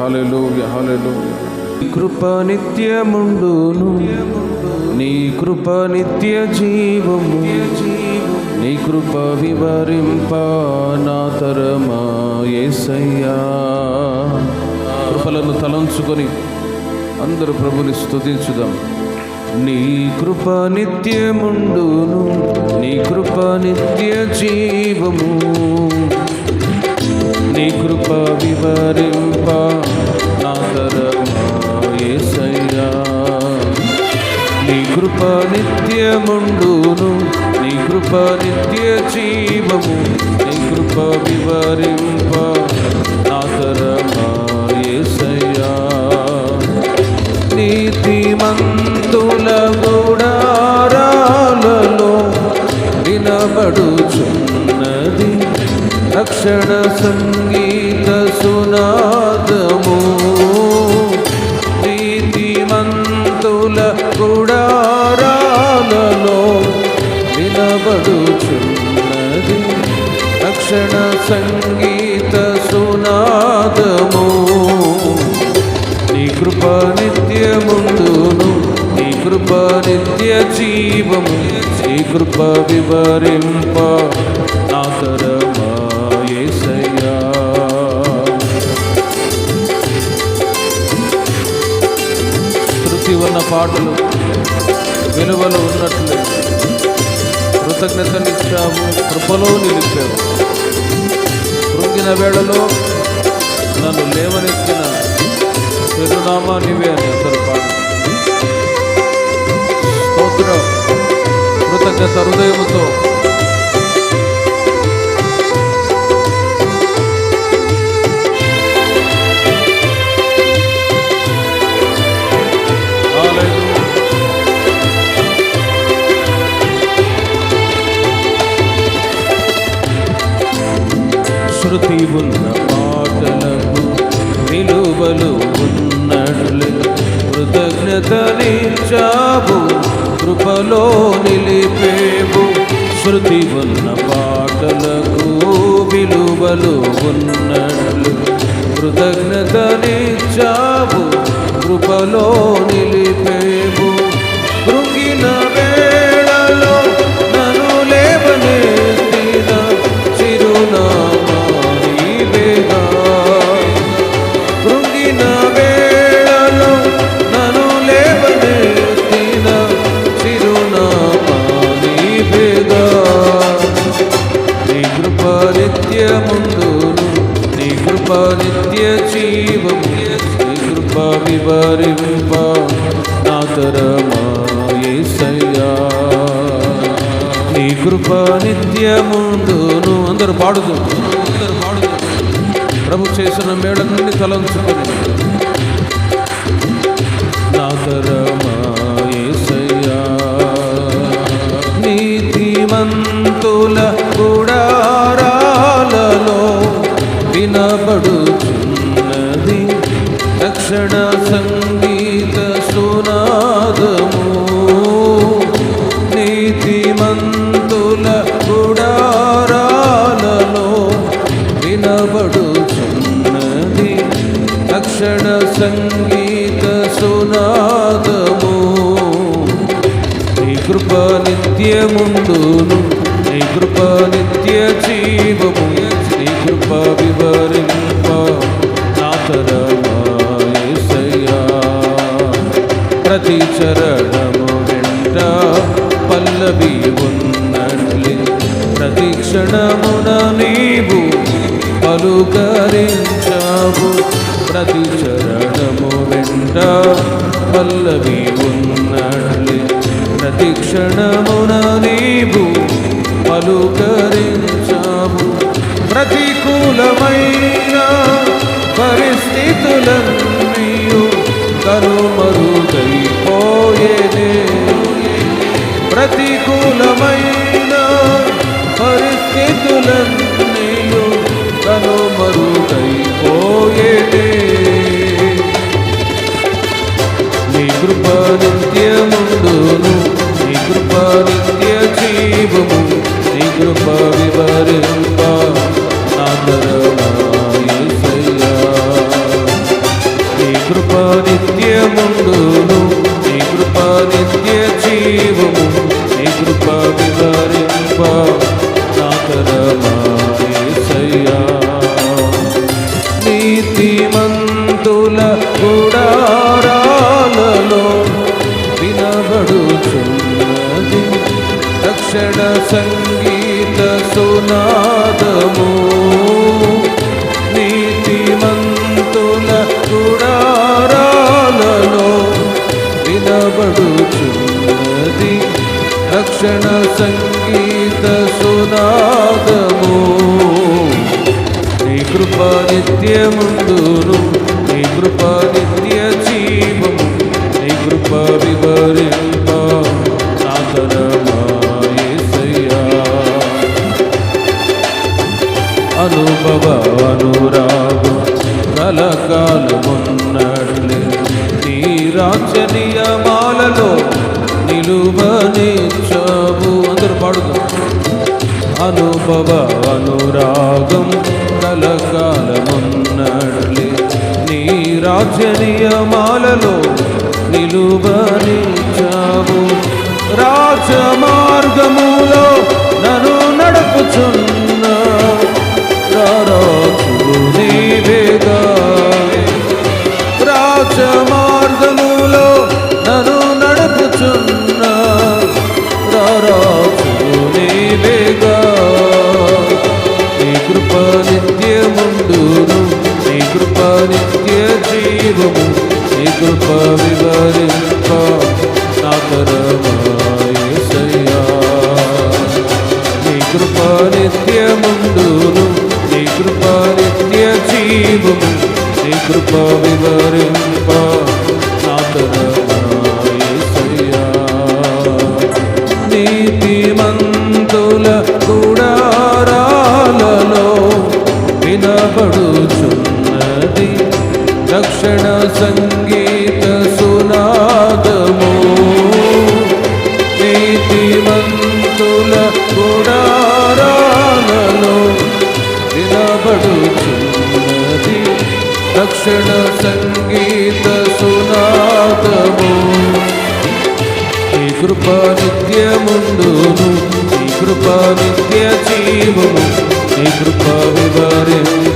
హల్లెలూయా హల్లెలూయా కృప నిత్యముండును. నీ కృప నిత్య జీవము నీ కృప వివరింప నా తరమా కృపలను తలంచుకొని అందరూ ప్రభుని స్తుతించుదాం. నీ కృప నిత్యముండును. నీ కృప నిత్య జీవము నీ కృప వివరింప నా తరమా యేసయ్యా నీ కృప నిత్యముండును నీ కృప నిత్య జీవము నీ కృప వివరింప రక్షణ సంగీత సునాదము. నీతిమంతుల గుడారాలలో వినబడుచున్నది రక్షణ సంగీత సునాదము. నీ కృప నిత్యముందును నీ కృప నిత్య జీవము నీ కృప వివరింప నా మాటలు పాటలు విలువలు ఉన్నట్లు. కృతజ్ఞతనిచ్చావు కృపలో నిలిచావు. కృంగిన వేళలో నన్ను లేవనెత్తిన చిరునామా నీవే అని అందరూ పాడు కృతజ్ఞత హృదయముతో sortivo não నీ కృప వివరింప నా నీ కృప నిత్యముందును అందరూ పాడుదు అందరూ పాడుదు. ప్రభు చేసిన మేడ నుండి తలంచుకొని నా తరమా నీతిమంతుల రక్షణ సంగీత సునాదము. నీ కృప నిత్యముందును నీ కృప నిత్య జీవము. నీ కృప వివరింప నా తరమా యేసయ్యా ప్రతి చరణము వెంట పల్లవి ఉన్నట్లే. ప్రతి క్షణమున నీవు పలుకరించావు. ప్రతి చరణము వెంట పల్లవి ఉన్నట్లే. ప్రతి క్షణమున నీవు పలుకరించాము ప్రతికూలమైన పరిస్థితులన్నీయు కనుమరుగైపోయేనే ప్రతికూలమైన దైవము నీ కృప వివరింప నీ కృప నిత్యముండును నీ కృప నిత్య జీవము నీ కృప వివరింప నాకరమాయ్యా నీతిమంతుల గుడారా యేసయ్యా సంగీత సునాదము. నీతిమంతుల గుడారాలలో వినబడుచున్నది రక్షణ సంగీత సునాదము. నీ కృప నిత్యముందును నీ కృప నిత్య జీవము నీ కృప వివరింప కలకాలమున్నడులే నీ రాక్షనీయమాలలో నిలువనిచ్చావు అందరు పాడుతాం అనుభవ అనురాగం కలకాలమున్నడులే నీ రాజనీయమాలలో నిలువనిచ్చావు రాజమార్గములో నను కృప వివరింప నా నీ కృప నిత్యముండును నీ కృప నిత్య జీవము నీ కృప వివరి కృప నిత్యముండును నీ కృప నిత్య జీవము నీ కృప వివరింప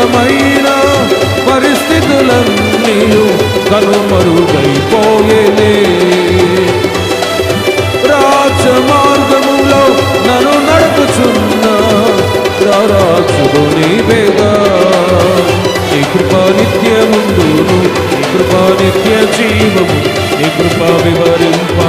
ప్రతికూలమైన పరిస్థితులన్నీ కనుమరుగైపోయేలే రాజమార్గములో నన్ను నడుపుచున్న రారాజుడు నీవేగా. నీ కృపా నిత్యముందును నీ కృపా నిత్య జీవము నీ కృపా వివరింపా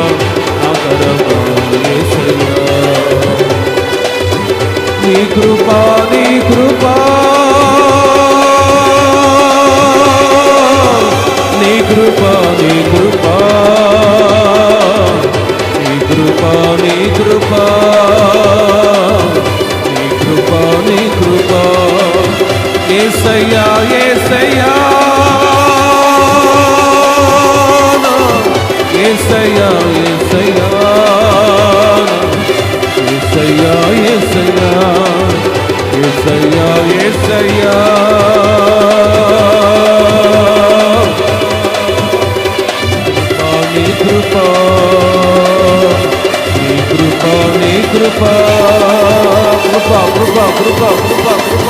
ఏసయ్యా ఏసయ్యా ఏసయ్యా ఏసయ్యా నీ కృప నీ కృప నీ కృప కృప కృప కృప కృప కృప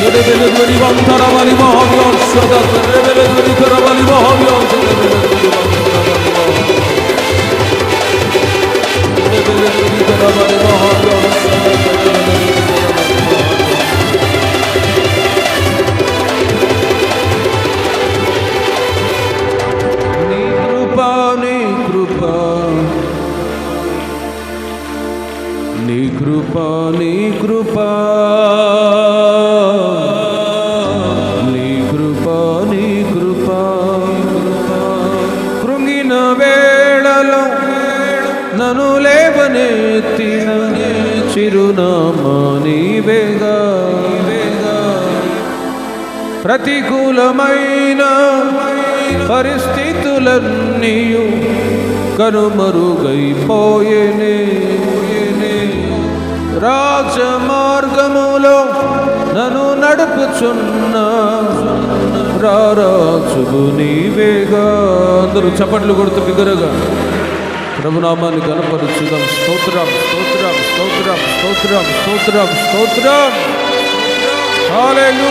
rebele duri bantara bari bahariyon sadat rebele duri kara bari bahariyon rebele duri kara bari bahariyon sadat నన్ను లేవనెత్తిన చిరునామా నీవేగా. ప్రతికూలమైన పరిస్థితులన్నీయు కనుమరుగైపోయేనే. రాజమార్గములో నన్ను నడుపుచున్న రారాజుగు నీవేగా. అందరూ చప్పట్లు కొడుతూ బిగ్గరగా. ప్రభునామాన్ని కనపరుచుదాం స్తోత్రం స్తోత్రం స్తోత్రం స్తోత్రం స్తోత్రం స్తోత్రం. హాలేలు